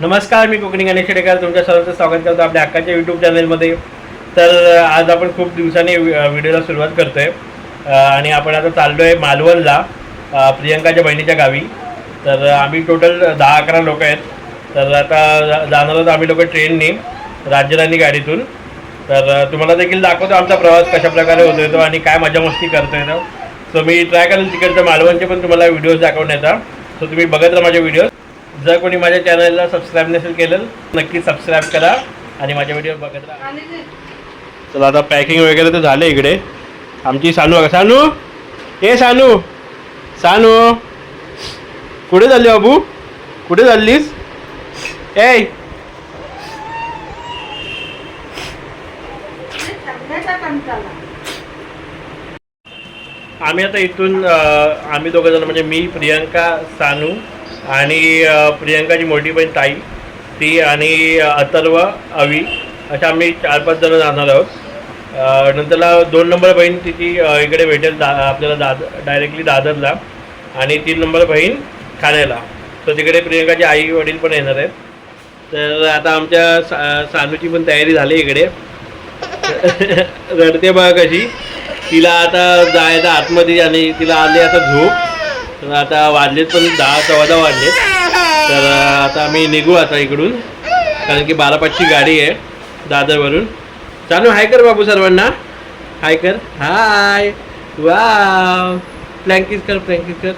नमस्कार मी कोकणी गणेश शेडेकर. तुमच्या सर्वांचं स्वागत करतो आपल्या हक्काच्या यूट्यूब चॅनलमध्ये तर आज आपण खूप दिवसांनी व्हिडिओला सुरुवात करतो आहे आणि आपण आता चाललो आहे मालवणला प्रियंकाच्या बहिणीच्या गावी. तर आम्ही टोटल दहा अकरा लोक आहेत. तर आता जाणार आहोत आम्ही लोक ट्रेननी राज्यराणी गाडीतून. तर तुम्हाला देखील दाखवतो आमचा प्रवास कशाप्रकारे होतो येतो आणि काय मजा मस्ती करतो येतो सो मी ट्राय करेल तिकडचं मालवणचे पण तुम्हाला व्हिडिओज दाखवण्याचा. सो तुम्ही बघत राहा माझे व्हिडिओज जर कोणी माझ्या चॅनलला सबस्क्राईब नसेल केलं नक्की सबस्क्राईब करा आणि माझ्या व्हिडिओ बघत राहा. चला आता पॅकिंग वगैरे तर झालं इकडे. आमची सानू बघा सानू? ए सानू! सानू! कुठे चालली बाबू? कुठे चाललीस? ए आम्ही आता इथून आम्ही दोघं जण म्हणजे मी प्रियंका सानू आणि प्रियंकाची मोठी बहीण ताई ती आणि अथर्व अवी अशा आम्ही चार पाच जण जाणार आहोत. नंतरला दोन नंबर बहीण तिची इकडे भेटेल दा आपल्याला दाद डायरेक्टली दादरला आणि तीन नंबर बहीण ठाण्याला. तर तिकडे प्रियंकाचे आई वडील पण येणार आहेत. तर आता आमच्या सा सानूची पण तयारी झाली इकडे. रडते बघा कशी. तिला आता जायचं आतमध्ये आणि तिला आले आता झोप. तर आता वाजलेत पण दहा चौदा वाजलेत. तर आता आम्ही निघू आता इकडून. कारण की बारा पाचची गाडी आहे दादरवरून. चालू हाय कर बाबू सर्वांना. हाय कर. हाय. वा प्लँकिस कर प्लँकिस कर!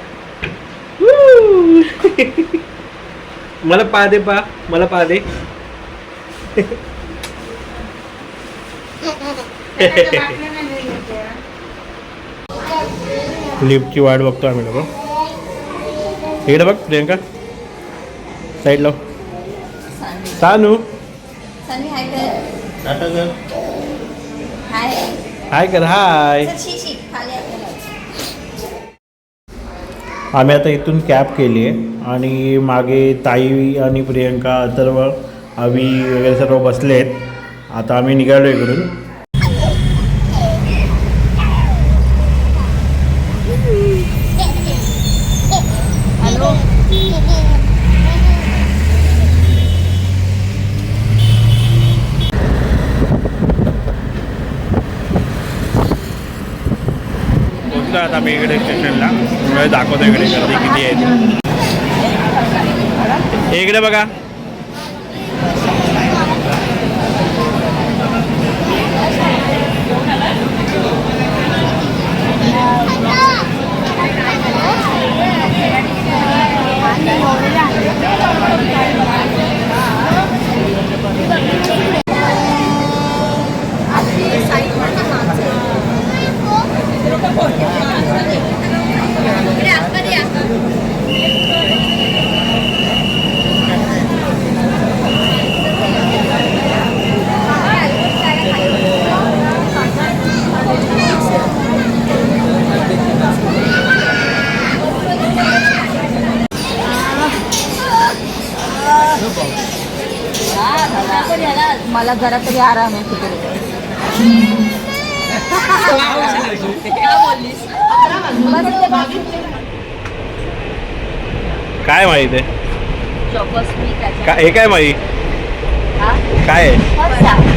मला पा दे पा. मला पा दे. लिफ्टची वाट बघतो आम्ही लोक इकडे बघ प्रियंका. साईड लाव सानू. सनी हाय कर टाटा कर हाय हाय कर हाय आम्ही आता इथून कॅब केली आहे. आणि मागे ताई आणि प्रियंका अथर्व आवी वगैरे सर्व बसले आहेत. आता आम्ही निघालो इकडून. हॅलो पोचलो आता मी इकडे स्टेशनला. दाखवतो इकडे गर्दी किती आहे. हे इकडे बघा. मला जरा तरी आराम आहे तिकडे काय माहीत आहे हे काय माहीत हा? काय.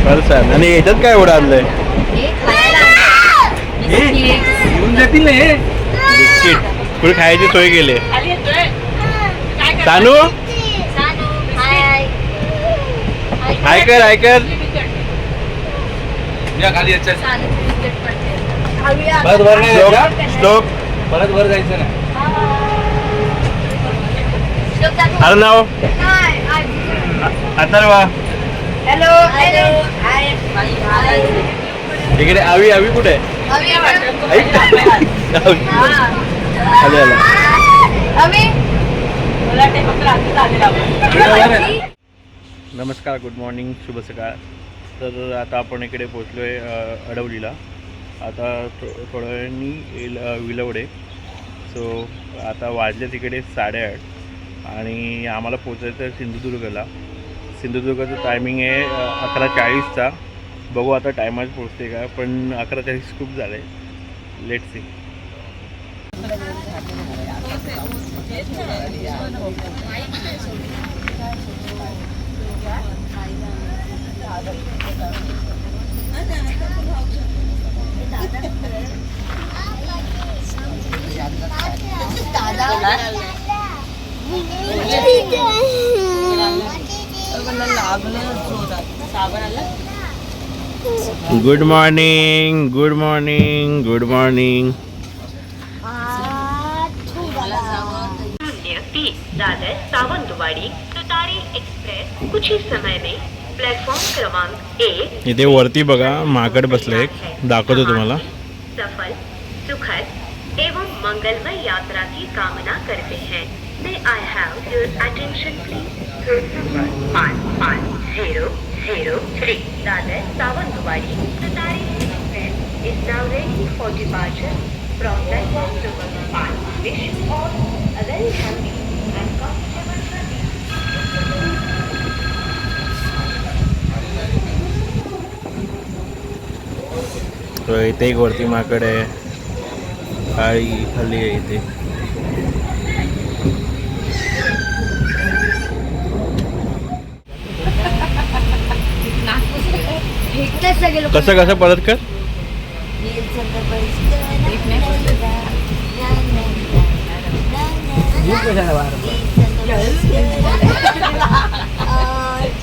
फरसाण आणि याच्यात काय एवढं आणलंय हे. बिस्किट. येऊन जातील ना हे बिस्किट पुढे खायची सोय केली सानू सानू, हाय. हाय कर हाय कर सानू, बिस्किट पडते. खाऊया. परत वर नाही श्लोक जायचं? श्लोक परत वर जायचं ना श्लोक दाखव. Arnav hi, hi. Atharva. Hello. Hello. इकडे आवी आवी कुठे? आहे. ऐक. आवी. आली. नमस्कार गुड मॉर्निंग शुभ सकाळ. तर आता आपण इकडे पोचलो आहे अडवलीला. आता थो थोड्या वेळांनी येईल विलवडे. सो आता वाजले तिकडे साडेआठ आणि आम्हाला पोचायचं आहे सिंधुदुर्गला. सिंधुदुर्गाचं टायमिंग आहे अकरा चाळीसचा. बघू आता टायमाच पोचते का पण अकरा चाळीस खूप झालं आहे late C good morning good morning good morning सावन दादर सावंतवाड़ी एक्सप्रेस कुछ ही समय में प्लेटफॉर्म क्रमांक एक. इथे वरती बघा माकड बसले एक. दाखवतो तुम्हाला. सफल सुखद एवं मंगलमय यात्रा की कामना करते हैं. May I have your attention please पाँच पाँच zero zero three Dadar Sawantwadi Tutari express is now ready for departure from platform number five. Wish you all a very happy तो इथे एक वरती माकड आहे. काळी खाली आहे इथे. कसं कसं परत कर?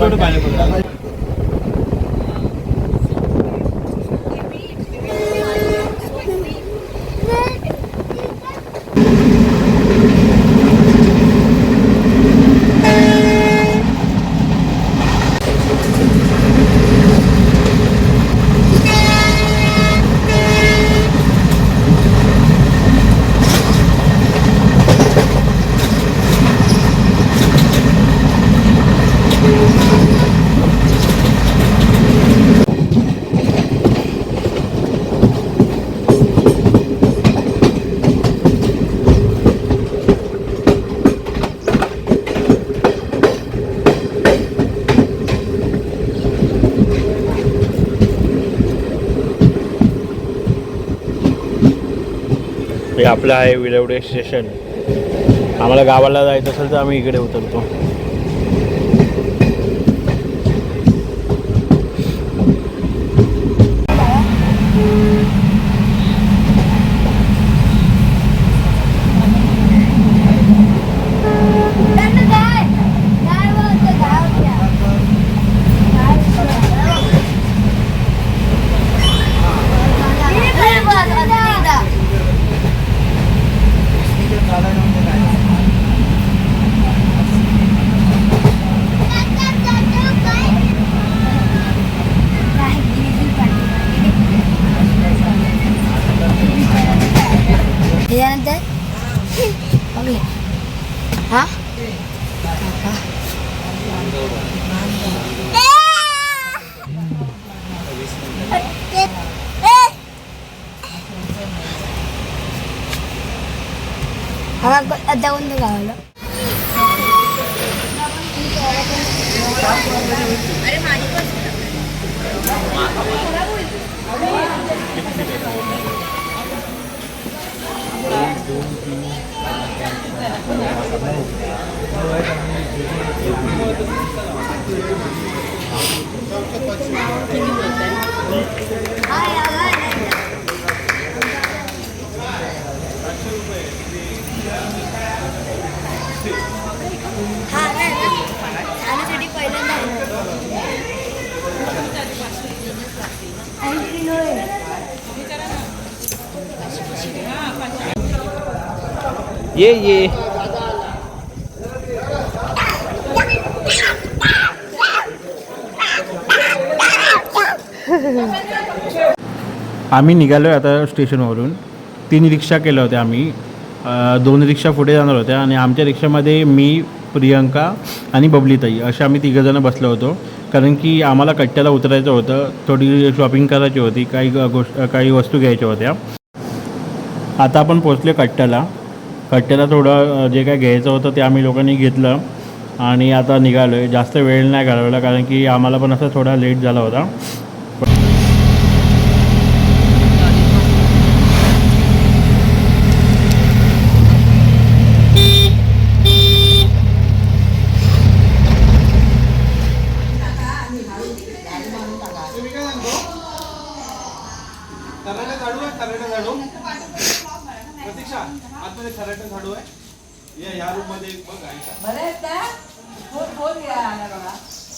ഉണ്ട് പലപ്പോഴും आपलं आहे विलवडे स्टेशन आम्हाला गावाला जायचं असेल तर आम्ही इकडे उतरतो. आता कोणतं गावाला हा नाही ना खाण्यासाठी पहिल्यांदा ऐंशी किलो आहे ये ये। आम्ही निघालो आहे आता स्टेशनवरून. तीन रिक्षा केल्या होत्या आम्ही. दोन रिक्षा पुढे जाणार होत्या आणि आमच्या रिक्षामध्ये मी प्रियंका आणि बबलीताई असे आम्ही तिघंजणं बसलो होतो. कारण की आम्हाला कट्ट्याला उतरायचं होतं थोडी शॉपिंग करायची होती काही गोष्ट काही वस्तू घ्यायच्या होत्या. आता आपण पोचले कट्ट्याला. कट्ट्याला थोडं जे काय घ्यायचं होतं ते आम्ही लोकांनी घेतलं आणि आता निघालो आहे जास्त वेळ नाही घालवला कारण की आम्हाला पण असं थोडा लेट झाला होता खराटे झाडू आहे खराटे झाडू प्रतीक्षा आतमध्ये खराटे झाडू आहे या ह्या रूममध्ये एक बघ ऐका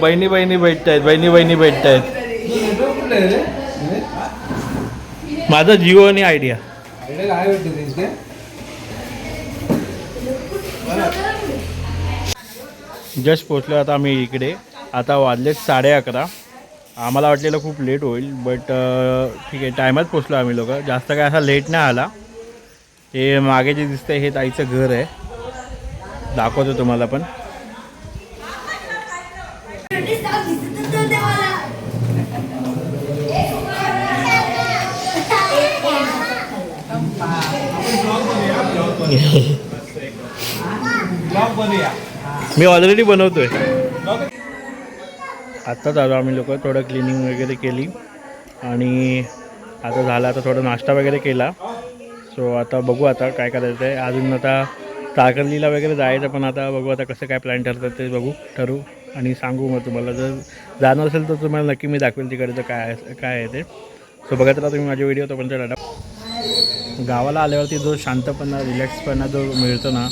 बहिणी बहिणी भेटत आहेत बहिणी बहिणी भेटत आहेत माझा जिओ आणि आयडिया? जस्ट पोचलो आता आम्ही इकडे. आता वाजलेत साडे अकरा. आम्हाला वाटलेलं खूप लेट होईल बट ठीक आहे टायमात पोचलो आम्ही लोक. जास्त काय असा लेट नाही आला. हे मागे जे दिसतंय हे ताईचं घर आहे. दाखवतो तुम्हाला पण. मी ऑलरेडी बनवतोय. आत्ताच आलो आम्ही लोक थोडं क्लिनिंग वगैरे केली. आणि आता झालं आता थोडं नाश्ता वगैरे केला. सो आता बघू आता काय करायचं आहे. अजून आता तारकर्लीला वगैरे जायचं पण आता बघू आता कसं काय प्लॅन ठरतं ते बघू ठरवू आणि सांगू मग तुम्हाला. जर जाणार असेल तर तुम्हाला नक्की मी दाखवेल तिकडचं काय आहे- काय आहे ते. सो बघत राहा तुम्ही माझे व्हिडिओ तोपर्यंत टाटा. गावाला आल्यावरती जो शांतपणा रिलॅक्सपणा जो मिळतो ना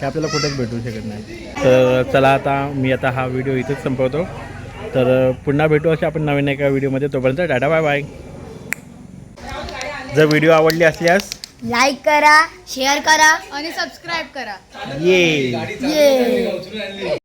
ते आपल्याला कुठेच भेटू शकत नाही. तर चला आता मी आता हा व्हिडिओ इथेच संपवतो. तर पुन्हा भेटू असे आपण नवीन एका व्हिडिओमध्ये तोपर्यंत टाटा बाय बाय जर व्हिडिओ आवडली असल्यास लाईक करा शेअर करा. आणि सबस्क्राईब करा. ये ये